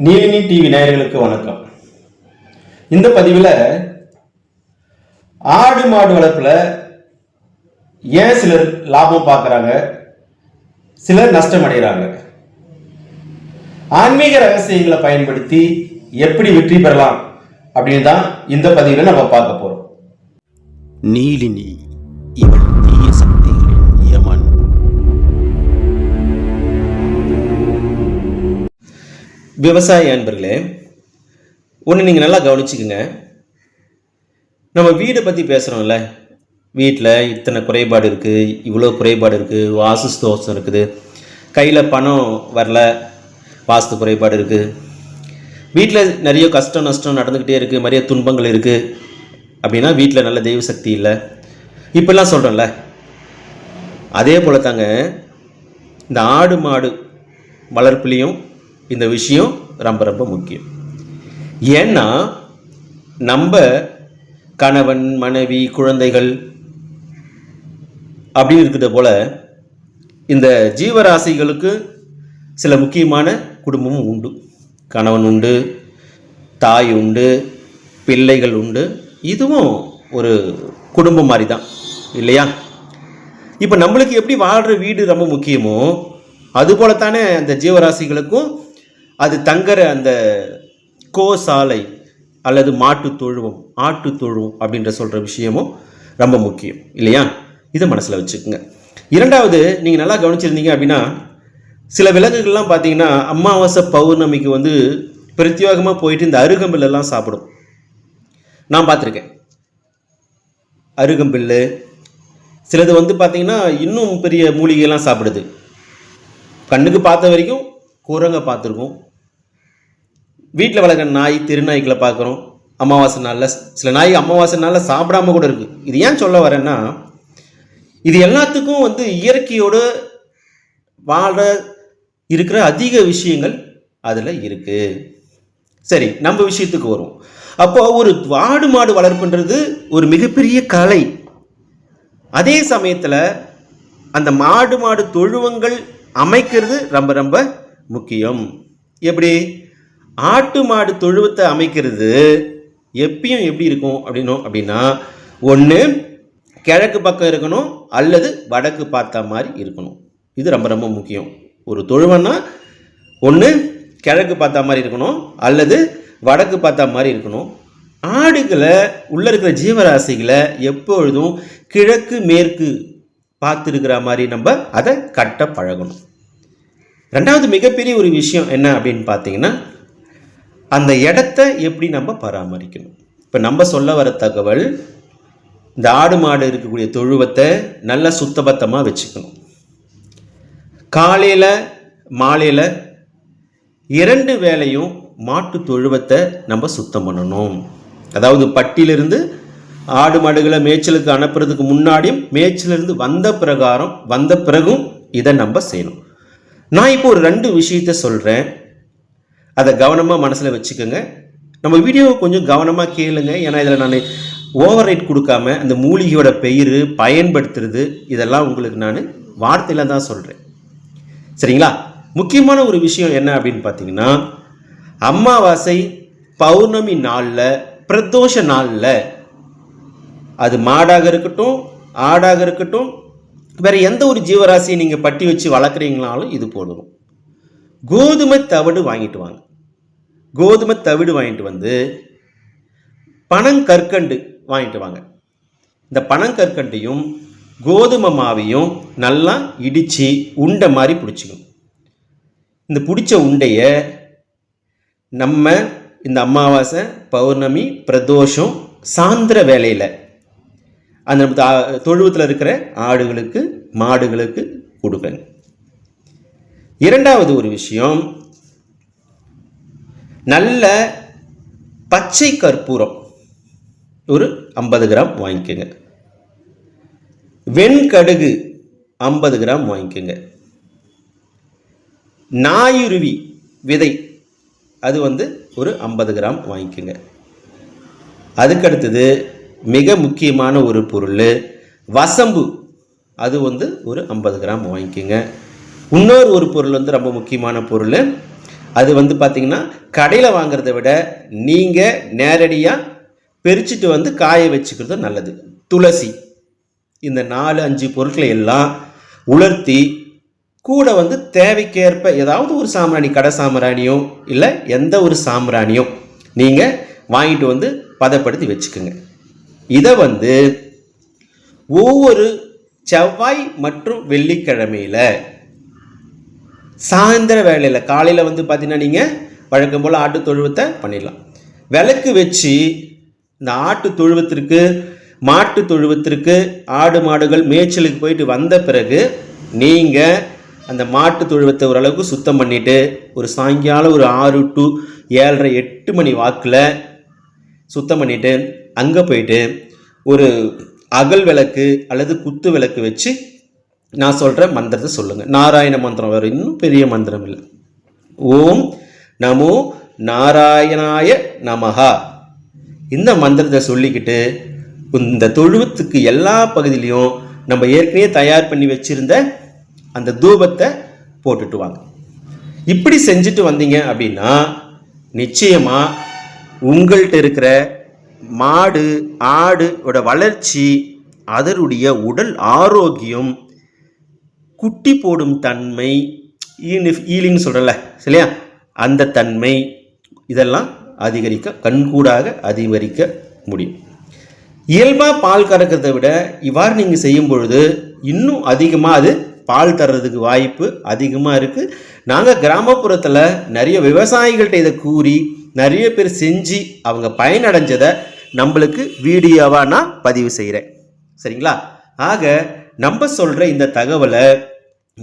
நீலினி TV நேயர்களுக்கு வணக்கம். இந்த பதிவில் ஆடு மாடு வளர்ப்பில் ஏன் சிலர் லாபம் பார்க்குறாங்க? சிலர் நஷ்டம் அடைகிறாங்க ஆன்மீக ரகசியங்களை பயன்படுத்தி எப்படி வெற்றி பெறலாம் அப்படின்னு தான் இந்த பதிவில் நம்ம பார்க்க போகிறோம் நீலினி இவள் விவசாய அன்பர்களே ஒன்று நீங்கள் நல்லா கவனிச்சுக்கோங்க. நம்ம வீடை பற்றி பேசுகிறோம்ல வீட்டில் இத்தனை குறைபாடு இருக்குது இவ்வளோ குறைபாடு இருக்குது வாசு தோஷம் இருக்குது கையில் பணம் வரல வாஸ்து குறைபாடு இருக்குது வீட்டில் நிறைய கஷ்டம் நஷ்டம் நடந்துக்கிட்டே இருக்குது நிறைய துன்பங்கள் இருக்குது அப்படின்னா வீட்டில் நல்ல தெய்வ சக்தி இல்லை. இப்பெல்லாம் சொல்கிறோம்ல அதே போல் தாங்க இந்த ஆடு மாடு வளர்ப்புலேயும் இந்த விஷயம் ரொம்ப ரொம்ப முக்கியம். ஏன்னா நம்ம கணவன் மனைவி குழந்தைகள் அப்படி இருக்கிறது போல் இந்த ஜீவராசிகளுக்கு சில முக்கியமான குடும்பமும் உண்டு. கணவன் உண்டு தாய் உண்டு பிள்ளைகள் உண்டு. இதுவும் ஒரு குடும்பம் மாதிரி தான் இல்லையா? இப்போ நம்மளுக்கு எப்படி வாழ்கிற வீடு ரொம்ப முக்கியமோ அதுபோலத்தானே அந்த ஜீவராசிகளுக்கும் அது தங்குற அந்த கோசாலை அல்லது மாட்டு தொழுவம் ஆட்டு தொழுவம் அப்படின்ற சொல்கிற விஷயமும் ரொம்ப முக்கியம். இல்லையா? இதை மனசில் வச்சுக்கோங்க. இரண்டாவது நீங்கள் நல்லா கவனிச்சிருந்தீங்க அப்படின்னா சில விலங்குகள்லாம் பார்த்தீங்கன்னா அமாவாசை பௌர்ணமிக்கு வந்து பிரத்யேகமாக போயிட்டு இந்த அருகம்பில்லெல்லாம் சாப்பிடும். நான் பார்த்துருக்கேன் அருகம்பில்லு. சிலது வந்து பார்த்தீங்கன்னா இன்னும் பெரிய மூலிகையெல்லாம் சாப்பிடுது. கண்ணுக்கு பார்த்த வரைக்கும் குரங்க பார்த்துருக்கோம். வீட்டில் வளர்க்குற நாய் திருநாய்களை பார்க்குறோம். அமாவாசை நாளில் சில நாய் அமாவாசை நாளில் சாப்பிடாம கூட இருக்குது இது ஏன் சொல்ல வரேன்னா இது எல்லாத்துக்கும் வந்து இயற்கையோடு வாழ இருக்கிற அதிக விஷயங்கள் அதில் இருக்குது சரி நம்ம விஷயத்துக்கு வரும் அப்போ ஒரு ஆடு மாடு வளர்ப்புன்றது ஒரு மிகப்பெரிய கலை. அதே சமயத்தில் அந்த மாடு மாடு தொழுவங்கள் அமைக்கிறது ரொம்ப ரொம்ப முக்கியம். எப்படி? ஆட்டு மாடு தொழுவத்தை அமைக்கிறது எப்பயும் எப்படி இருக்கும் அப்படின்னும் அப்படின்னா ஒன்று கிழக்கு பக்கம் இருக்கணும் அல்லது வடக்கு பார்த்த மாதிரி இருக்கணும். இது ரொம்ப ரொம்ப முக்கியம். ஒரு தொழுவன்னா ஒன்று கிழக்கு பார்த்த மாதிரி இருக்கணும் அல்லது வடக்கு பார்த்த மாதிரி இருக்கணும். ஆடுகளை உள்ளே இருக்கிற ஜீவராசிகளை எப்பொழுதும் கிழக்கு மேற்கு பார்த்துருக்கிற மாதிரி நம்ம அதை கட்ட பழகணும். ரெண்டாவது மிகப்பெரிய ஒரு விஷயம் என்ன அப்படின்னு பார்த்தீங்கன்னா அந்த இடத்த எப்படி நம்ம பராமரிக்கணும்? இப்போ நம்ம சொல்ல வர தகவல் இந்த ஆடு மாடு இருக்கக்கூடிய தொழுவத்தை நல்லா சுத்தபத்தமாக வச்சுக்கணும். காலையில் மாலையில் இரண்டு வேளையும் மாட்டு தொழுவத்தை நம்ம சுத்தம் பண்ணணும். அதாவது பட்டியிலிருந்து ஆடு மாடுகளை மேய்ச்சலுக்கு அனுப்புறதுக்கு முன்னாடியும் மேய்ச்சலிருந்து வந்த பிரகாரம் வந்த பிறகும் இதை நம்ம செய்யணும். நான் இப்போ ஒரு ரெண்டு விஷயத்த சொல்கிறேன் அதை கவனமாக மனசில் வச்சுக்கோங்க. நம்ம வீடியோவை கொஞ்சம் கவனமாக கேளுங்க. ஏன்னா இதில் நான் ஓவர் ரைட் கொடுக்காம அந்த மூலிகையோட பெயர் பயன்படுத்துறது இதெல்லாம் உங்களுக்கு நான் வார்த்தையில் தான் சொல்கிறேன் சரிங்களா? முக்கியமான ஒரு விஷயம் என்ன அப்படின்னு பார்த்தீங்கன்னா அமாவாசை பௌர்ணமி நாளில் பிரதோஷ நாளில் அது மாடாக இருக்கட்டும் ஆடாக இருக்கட்டும் வேறு எந்த ஒரு ஜீவராசியை நீங்கள் பட்டி வச்சு வளர்க்குறீங்களாலும் இது போடுவோம் கோதுமை தவிடு வாங்கிட்டு வாங்க. கோதுமை தவிடு வாங்கிட்டு வந்து பனங்கற்கண்டு வாங்கிட்டு வாங்க. இந்த பனங்கற்கண்டையும் கோதுமை மாவையும் நல்லா இடித்து உண்டை மாதிரி பிடிச்சிக்கணும். இந்த பிடிச்ச உண்டையை நம்ம இந்த அமாவாசை பௌர்ணமி பிரதோஷம் சாயந்தர வேலையில் அந்த நம்ம தொழுவத்தில் இருக்கிற ஆடுகளுக்கு மாடுகளுக்கு கொடுப்பேன் இரண்டாவது ஒரு விஷயம் நல்ல பச்சை கற்பூரம். ஒரு ஐம்பது கிராம் வாங்கிக்கோங்க. வெண்கடுகு ஐம்பது கிராம் வாங்கிக்கோங்க. நாயுருவி விதை அது வந்து ஒரு ஐம்பது கிராம் வாங்கிக்கோங்க. அதுக்கடுத்தது மிக முக்கியமான ஒரு பொருள் வசம்பு அது வந்து ஒரு ஐம்பது கிராம் வாங்கிக்கோங்க. இன்னொரு ஒரு பொருள் வந்து ரொம்ப முக்கியமான பொருள் அது வந்து பார்த்திங்கன்னா கடையில் வாங்கிறத விட நீங்கள் நேரடியாக பெரிச்சிட்டு வந்து காய வச்சுக்கிறது நல்லது. துளசி இந்த நாலு அஞ்சு பொருட்களை எல்லாம் உலர்த்தி கூட வந்து தேவைக்கேற்ப ஏதாவது ஒரு சாம்பிராணி கடை சாம்பிராணியோ இல்லை எந்த ஒரு சாம்பிராணியோ நீங்கள் வாங்கிட்டு வந்து பதப்படுத்தி வச்சுக்கோங்க. இதை வந்து ஒவ்வொரு செவ்வாய் மற்றும் வெள்ளிக்கிழமையில் சாயந்தர வேலையில் காலையில் வந்து பார்த்தீங்கன்னா நீங்கள் வழக்கம் போல் ஆட்டு தொழுவத்தை பண்ணிடலாம். விளக்கு வச்சு இந்த ஆட்டு தொழுவத்திற்கு மாட்டு தொழுவத்திற்கு ஆடு மாடுகள் மேய்ச்சலுக்கு போயிட்டு வந்த பிறகு நீங்கள் அந்த மாட்டு தொழுவத்தை ஓரளவுக்கு சுத்தம் பண்ணிவிட்டு ஒரு சாயங்காலம் ஒரு ஆறு டு ஏழரை எட்டு மணி வாக்கில் சுத்தம் பண்ணிவிட்டு அங்கே போயிட்டு ஒரு அகல் விளக்கு அல்லது குத்து விளக்கு வச்சு நான் சொல்கிற மந்திரத்தை சொல்லுங்கள் நாராயண மந்திரம் வேறு இன்னும் பெரிய மந்திரம் இல்லை. ஓம் நமோ நாராயணாய நமஹா. இந்த மந்திரத்தை சொல்லிக்கிட்டு இந்த தொழுவத்துக்கு எல்லா பகுதியிலையும் நம்ம ஏற்கனவே தயார் பண்ணி வச்சுருந்த அந்த தூபத்தை போட்டுட்டு வாங்க. இப்படி செஞ்சுட்டு வந்தீங்க அப்படின்னா நிச்சயமாக உங்கள்கிட்ட இருக்கிற மாடு ஆடு வளர்ச்சி அதனுடைய உடல் ஆரோக்கியம் குட்டி போடும் தன்மை ஈலின்னு சொல்கிறல சரியா? அந்த தன்மை இதெல்லாம் அதிகரிக்க கண்கூடாக அதிகரிக்க முடியும். இயல்பாக பால் கறக்கிறதை விட இவ்வாறு நீங்கள் செய்யும் பொழுது இன்னும் அதிகமாக அது பால் தர்றதுக்கு வாய்ப்பு அதிகமாக இருக்குது நாங்கள் கிராமப்புறத்தில் நிறைய விவசாயிகள்கிட்ட இதை கூறி நிறைய பேர் செஞ்சு அவங்க பயனடைஞ்சதை நம்மளுக்கு வீடியோவாக நான் பதிவு செய்கிறேன் சரிங்களா? ஆக நம்ம சொல்கிற இந்த தகவலை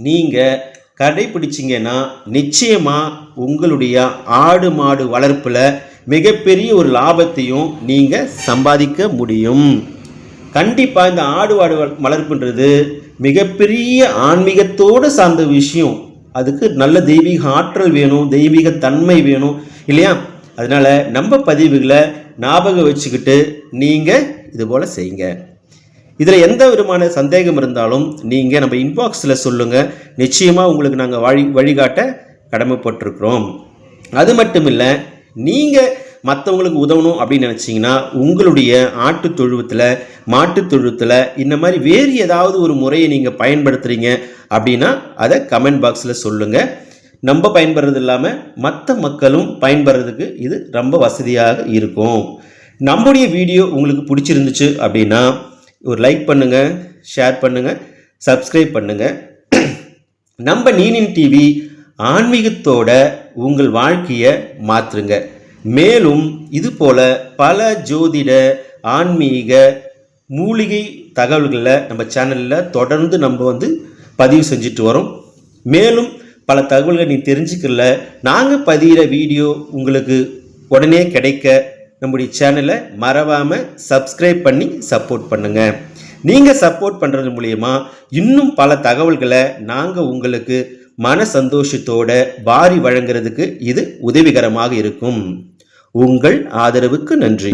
நீங்கள் கடைபிடிச்சிங்கன்னா நிச்சயமாக உங்களுடைய ஆடு மாடு வளர்ப்பில் மிகப்பெரிய ஒரு லாபத்தையும் நீங்கள் சம்பாதிக்க முடியும். கண்டிப்பாக இந்த ஆடு மாடு வளர்ப்புன்றது மிகப்பெரிய ஆன்மீகத்தோடு சார்ந்த விஷயம். அதுக்கு நல்ல தெய்வீக ஆற்றல் வேணும் தெய்வீக தன்மை வேணும் இல்லையா? அதனால் நம்ம பதிவுகளை ஞாபகம் வச்சுக்கிட்டு நீங்கள் இது போல் செய்யுங்க. இதில் எந்த விதமான சந்தேகம் இருந்தாலும் நீங்கள் நம்ம இன்பாக்ஸில் சொல்லுங்கள் நிச்சயமாக உங்களுக்கு நாங்கள் வழி வழிகாட்ட கடமைப்பட்டிருக்கிறோம். அது மட்டும் இல்லை நீங்கள் மற்றவங்களுக்கு உதவணும் அப்படின்னு நினச்சிங்கன்னா உங்களுடைய ஆட்டு தொழுவத்தில் மாட்டு தொழுவத்தில் இந்த மாதிரி வேறு ஏதாவது ஒரு முறையை நீங்கள் பயன்படுத்துகிறீங்க அப்படின்னா அதை கமெண்ட் பாக்ஸில் சொல்லுங்கள் நம்ம பயன்படுறது இல்லாமல் மற்ற மக்களும் பயன்படுறதுக்கு இது ரொம்ப வசதியாக இருக்கும். நம்முடைய வீடியோ உங்களுக்கு பிடிச்சிருந்துச்சு அப்படின்னா ஒரு லைக் பண்ணுங்கள் ஷேர் பண்ணுங்கள் சப்ஸ்கிரைப் பண்ணுங்கள் நம்ம நீனின் டிவி ஆன்மீகத்தோட உங்கள் வாழ்க்கையை மாற்றுங்க மேலும் இது போல் பல ஜோதிட ஆன்மீக மூலிகை தகவல்களை நம்ம சேனலில் தொடர்ந்து நம்ம வந்து பதிவு செஞ்சுட்டு வரோம். மேலும் பல தகவல்களை நீ தெரிஞ்சுக்கல நாங்கள் பதிகிற வீடியோ உங்களுக்கு உடனே கிடைக்க நம்முடைய சேனலை மறவாமல் சப்ஸ்கிரைப் பண்ணி சப்போர்ட் பண்ணுங்கள் நீங்கள் சப்போர்ட் பண்ணுறது மூலயமா இன்னும் பல தகவல்களை நாங்கள் உங்களுக்கு மன சந்தோஷத்தோட வாரி வழங்குறதுக்கு இது உதவிகரமாக இருக்கும். உங்கள் ஆதரவுக்கு நன்றி.